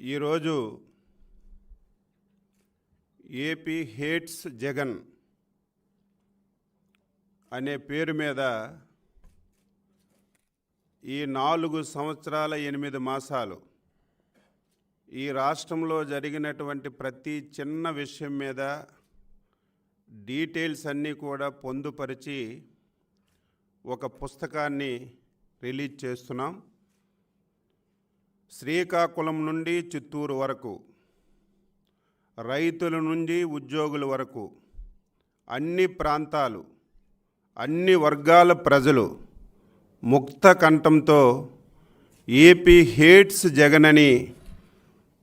ఈరోజు AP hates Jagan అనే పేరు మీద ఈ నాలుగు సంవత్సరాల ఎనిమిది మాసాలు ఈ రాష్ట్రంలో జరిగినటువంటి ప్రతి చిన్న విషయం మీద డీటెయిల్స్ అన్నీ కూడా పొందుపరిచి ఒక పుస్తకాన్ని రిలీజ్ చేస్తున్నాం. శ్రీకాకుళం నుండి చిత్తూరు వరకు రైతుల నుండి ఉద్యోగుల వరకు అన్ని ప్రాంతాలు అన్ని వర్గాల ప్రజలు ముక్త కంఠంతో ఏపీ హేట్స్ జగన్ అని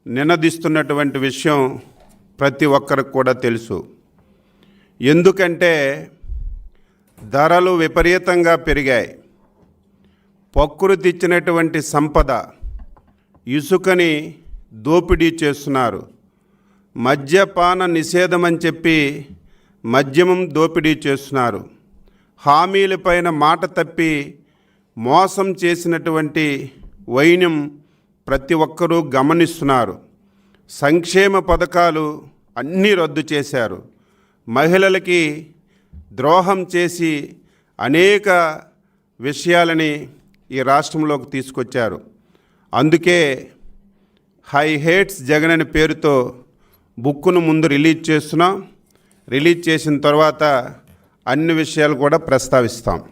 నినదిస్తున్నటువంటి విషయం ప్రతి ఒక్కరికి కూడా తెలుసు. ఎందుకంటే ధరలు విపరీతంగా పెరిగాయి. ప్రకృతి ఇచ్చినటువంటి సంపద ఇసుకని దోపిడీ చేస్తున్నారు. మద్యపాన నిషేధం అని చెప్పి మద్యమం దోపిడీ చేస్తున్నారు. హామీలపైన మాట తప్పి మోసం చేసినటువంటి వైన్యం ప్రతి ఒక్కరూ గమనిస్తున్నారు. సంక్షేమ పథకాలు అన్నీ రద్దు చేశారు. మహిళలకి ద్రోహం చేసి అనేక విషయాలని ఈ రాష్ట్రంలోకి తీసుకొచ్చారు. అందుకే హై హేట్స్ జగన్ అనే పేరుతో బుక్ను ముందు రిలీజ్ చేస్తున్నాం. రిలీజ్ చేసిన తర్వాత అన్ని విషయాలు కూడా ప్రస్తావిస్తాం.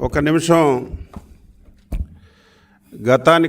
ఒక నిమిషం. గతానికి